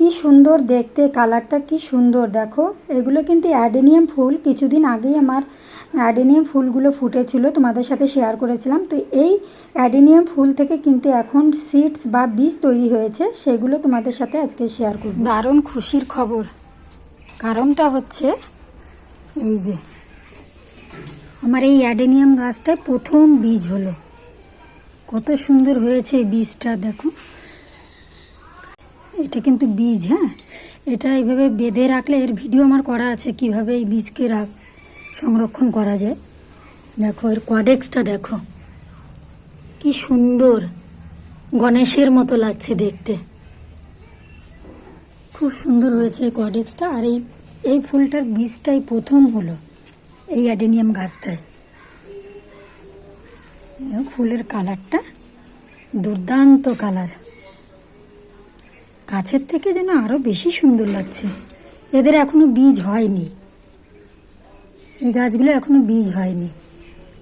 কি সুন্দর দেখতে, কালারটা কি সুন্দর, দেখো। এগুলো কিন্তু অ্যাডেনিয়াম ফুল। কিছুদিন আগেই আমার অ্যাডেনিয়াম ফুলগুলো ফুটেছিল, তোমাদের সাথে শেয়ার করেছিলাম। তো এই অ্যাডেনিয়াম ফুল থেকে কিন্তু এখন সিডস বা বীজ তৈরি হয়েছে, সেগুলো তোমাদের সাথে আজকে শেয়ার করব। দারুণ খুশির খবর। কারণটা হচ্ছে, এই যে, আমার এই অ্যাডেনিয়াম গাছটায় প্রথম বীজ হলো। কত সুন্দর হয়েছে এই বীজটা, দেখো। এটা কিন্তু বীজ হ্যাঁ? এটা এইভাবে বেঁধে রাখলে এর ভিডিও আমার করা আছে কীভাবে এই বীজকে রাখ সংরক্ষণ করা যায়। দেখো, এর কডেক্সটা দেখো। কি সুন্দর। গণেশের মতো লাগছে দেখতে। খুব সুন্দর হয়েছে এই কডেক্সটা আর এই এই ফুলটার বীজটাই প্রথম হলো এই অ্যাডেনিয়াম গাছটায়। ফুলের কালারটা দুর্দান্ত কালার। কাছের থেকে যেন আরও বেশি সুন্দর লাগছে। এদের এখনও বীজ হয়নি। এই গাছগুলো এখনও বীজ হয়নি।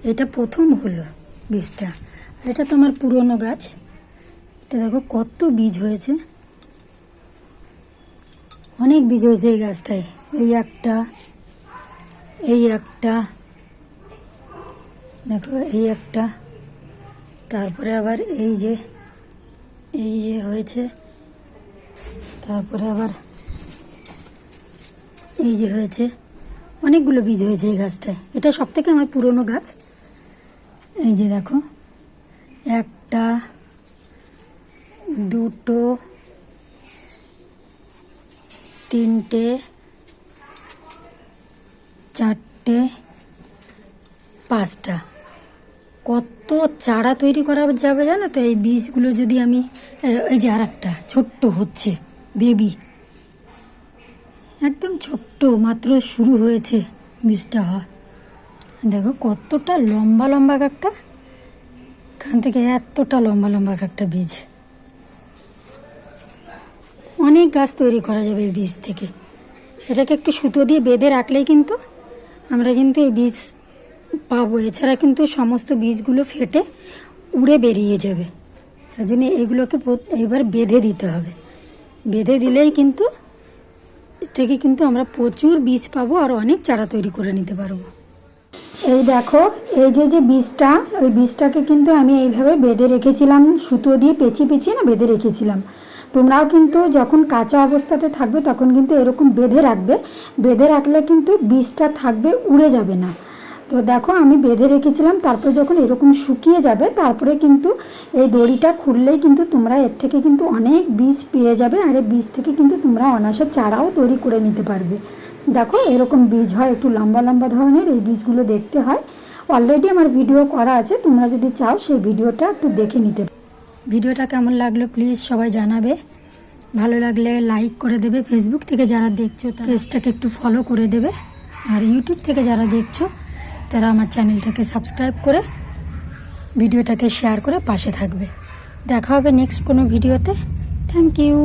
এটা প্রথম হলো বীজটা। আর এটা তো আমার পুরনো গাছ। এটা দেখো কত বীজ হয়েছে। অনেক বীজ হয়েছে এই গাছটায়। এই একটা এই একটা, দেখো এই একটা। তারপরে আবার এই যে এই যে হয়েছে তারপরে আবার এই যে হয়েছে, অনেকগুলো বীজ হয়েছে এই গাছটায়। এটা সব থেকে আমার পুরনো গাছ। এই যে দেখো, একটা, দুটো, তিনটে, চারটে, পাঁচটা। কত চারা তৈরি করা যাবে জানো তো? এই বীজগুলো যদি আমি এই যে আর একটা ছোট্ট হচ্ছে। বেবি। একদম ছোট্ট, মাত্র শুরু হয়েছে বীজটা। হওয়া দেখো কতটা লম্বা লম্বা একটা এখান থেকে এতটা লম্বা লম্বা একটা বীজ। অনেক গাছ তৈরি করা যাবে এই বীজ থেকে। এটাকে একটু সুতো দিয়ে বেঁধে রাখলেই কিন্তু আমরা কিন্তু এই বীজ পাবো। এছাড়া কিন্তু সমস্ত বীজগুলো ফেটে উড়ে বেরিয়ে যাবে। তার জন্য প্রত- এবার বেঁধে দিতে হবে। বেঁধে দিলেই কিন্তু থেকে কিন্তু আমরা প্রচুর বীজ পাবো আর অনেক চারা তৈরি করে নিতে পারব। এই দেখো, এই যে যে বীজটা, ওই বীজটাকে কিন্তু আমি এইভাবে বেঁধে রেখেছিলাম, সুতো দিয়ে পেঁচিয়ে পেঁচিয়ে না বেঁধে রেখেছিলাম। তোমরাও কিন্তু যখন কাঁচা অবস্থাতে থাকবে তখন কিন্তু এরকম বেঁধে রাখবে। বেঁধে রাখলে কিন্তু বীজটা থাকবে, উড়ে যাবে না। তো দেখো, আমি বেঁধে রেখেছিলাম, তারপরে যখন এরকম শুকিয়ে যাবে, তারপরে কিন্তু এই দড়িটা খুললেই কিন্তু তোমরা এর থেকে কিন্তু অনেক বীজ পেয়ে যাবে আর এই বীজ থেকে কিন্তু তোমরা অনাসে চারাও তৈরি করে নিতে পারবে। দেখো, এরকম বীজ হয় একটু লম্বা লম্বা ধরনের, এই বীজগুলো দেখতে হয়। অলরেডি আমার ভিডিও করা আছে, তোমরা যদি চাও সেই ভিডিওটা একটু দেখে নিতে। ভিডিওটা কেমন লাগল প্লিজ সবাই জানাবে। ভালো লাগলে লাইক করে দেবে। ফেসবুক থেকে যারা দেখছ পেজটাকে একটু ফলো করে দেবে। আর ইউটিউব থেকে যারা দেখছ তারা আমার চ্যানেলটাকে সাবস্ক্রাইব করে ভিডিওটাকে শেয়ার করে পাশে থাকবে। দেখা হবে নেক্সট কোনো ভিডিওতে। Thank you.